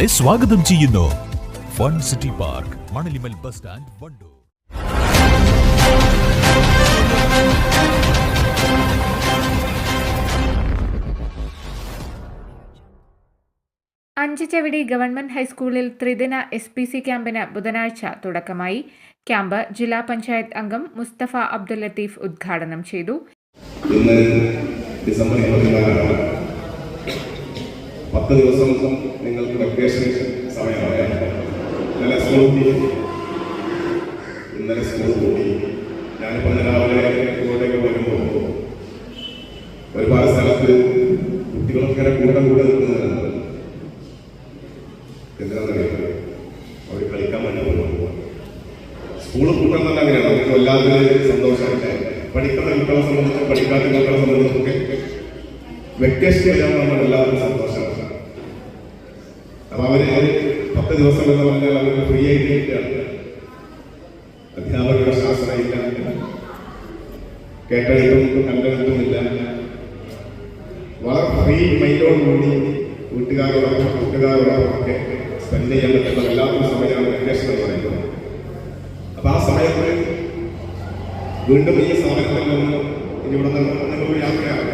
നിങ്ങളെ സ്വാഗതം ചെയ്യുന്നു. Fun city park Manalimal bus stand Wandoor. അഞ്ചുചവിടി government ഹൈസ്കൂളിൽ ത്രിദിന എസ് പി സി ക്യാമ്പിന് ബുധനാഴ്ച തുടക്കമായി. ക്യാമ്പ് ജില്ലാ പഞ്ചായത്ത് അംഗം മുസ്തഫ അബ്ദുൽ ലത്തീഫ് ഉദ്ഘാടനം ചെയ്തു. പത്ത് ദിവസം നിങ്ങൾക്ക് വെക്കേഷൻ സമയമാണ് ഇന്നലെ സ്കൂൾ ഇന്നലെ സ്കൂൾ പൂട്ടി ഞാനിപ്പോൾ രാവിലെ ഇങ്ങോട്ടേക്ക് വരുമ്പോൾ ഒരുപാട് സ്ഥലത്ത് കുട്ടികളൊക്കെ ഇങ്ങനെ കൂടെ കൂടെ നിൽക്കുന്നുണ്ട് എന്താണെന്നറിയാം? അവർ കളിക്കാൻ വേണ്ടി പോകുന്നു കൂട്ടം തന്നെ അങ്ങനെയാണ്. നമുക്ക് വല്ലാത്തൊരു സന്തോഷമൊക്കെ പഠിക്കുന്ന കുട്ടികളെ സംബന്ധിച്ചും പഠിക്കാത്ത കുട്ടികളെ സംബന്ധിച്ചൊക്കെ വെക്കേഷൻ നമ്മൾ എല്ലാവരും അപ്പൊ അവർ പത്ത് ദിവസം എന്ന് പറഞ്ഞാൽ അവർ ഫ്രീ ആയിട്ട് അധ്യാപകരുടെ ശാസ്ത്രയില്ല കേട്ടെടുത്തും കണ്ടെടുത്തുമില്ല വളരെ ഫ്രീ മൈൻഡോടുകൂടി വീട്ടുകാരോടൊപ്പം കൂട്ടുകാരോടൊപ്പം ഒക്കെ സ്പെൻഡ് ചെയ്യാൻ പറ്റുന്ന വല്ലാത്തൊരു സമയമാണ് വെക്കേഷൻ എന്ന് പറയുന്നത്. അപ്പൊ ആ സമയത്ത് വീണ്ടും ഈ സ്ഥാപനത്തിൽ നിന്ന് ഇവിടെ നിന്ന് യാത്രയാണ്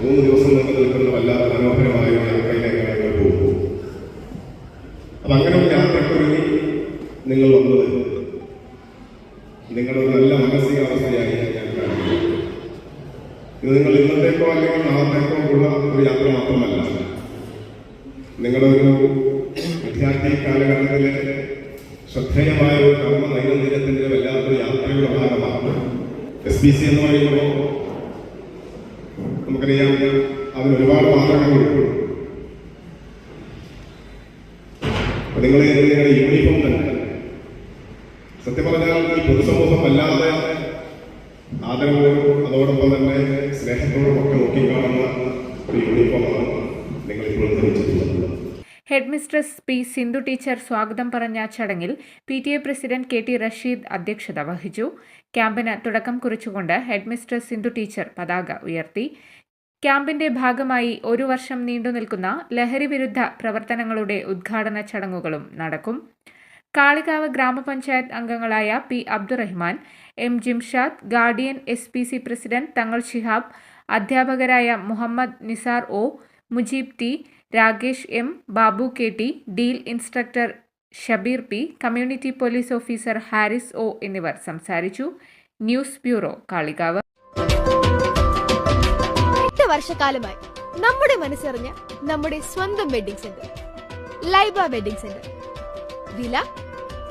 മൂന്ന് ദിവസം നിങ്ങൾ നിൽക്കുന്ന വല്ലാതെ മനോഹരമായ യാത്രയിലേക്കാണ് നിങ്ങൾ പോകും അപ്പൊ അങ്ങനെ ഒരു യാത്രക്കൊരുങ്ങി നിങ്ങൾ വന്നത്. നിങ്ങളുടെ ഒരു നല്ല മാനസികാവസ്ഥയായി ഞാൻ കാണുന്നു. ഇത് നിങ്ങൾ ഇന്നത്തേക്കോ അല്ലെങ്കിൽ നാളത്തേക്കോ ഉള്ള ഒരു യാത്ര മാത്രമല്ല. നിങ്ങളുടെ ഒരു വിദ്യാർത്ഥി കാലഘട്ടത്തിലെ ശ്രദ്ധേയമായ ഒരു കർമ്മ നൈരന്തര്യത്തിന്റെ വല്ലാത്തൊരു യാത്രയുടെ ഭാഗമാണ് എസ് പി സി എന്ന് പറയുമ്പോൾ നമുക്കറിയാം അതിന് ഒരുപാട് മാർഗങ്ങളുണ്ട് നിങ്ങൾ നിങ്ങളുടെ യൂണിഫോം തന്നെ സത്യം പറഞ്ഞാൽ ഈ പൊതുസമൂഹം വല്ലാതെ ആദരവോടും അതോടൊപ്പം തന്നെ സ്നേഹത്തോടും ഒക്കെ നോക്കിക്കാണുന്ന ഒരു യൂണിഫോമാണ് നിങ്ങൾ ഇപ്പോൾ ധരിച്ചിട്ടുള്ളത്. Head mistress P Sindhu teacher സ്വാഗതം പറഞ്ഞ ചടങ്ങിൽ P T A president K T Rasheed അധ്യക്ഷത വഹിച്ചു. ക്യാമ്പിന് തുടക്കം കുറിച്ചുകൊണ്ട് ഹെഡ് മിസ്ട്രസ് സിന്ധു ടീച്ചർ പതാക ഉയർത്തി. ക്യാമ്പിന്റെ ഭാഗമായി ഒരു വർഷം നീണ്ടുനിൽക്കുന്ന ലഹരി വിരുദ്ധ പ്രവർത്തനങ്ങളുടെ ഉദ്ഘാടന ചടങ്ങുകളും നടക്കും. കാളികാവ് ഗ്രാമപഞ്ചായത്ത് അംഗങ്ങളായ P Abdurahman M Jimshad guardian S P C president Thangal Shihab അധ്യാപകരായ Muhammad Nisar O Mujeeb T Rakesh M Babu K T deal instructor Shabeer P community police officer Haris O എന്നിവർ സംസാരിച്ചു. News bureau Kalikavu. വർഷക്കാലമായി നമ്മുടെ മനസ്സറിഞ്ഞ നമ്മുടെ സ്വന്തം wedding centre Laiba wedding centre. വില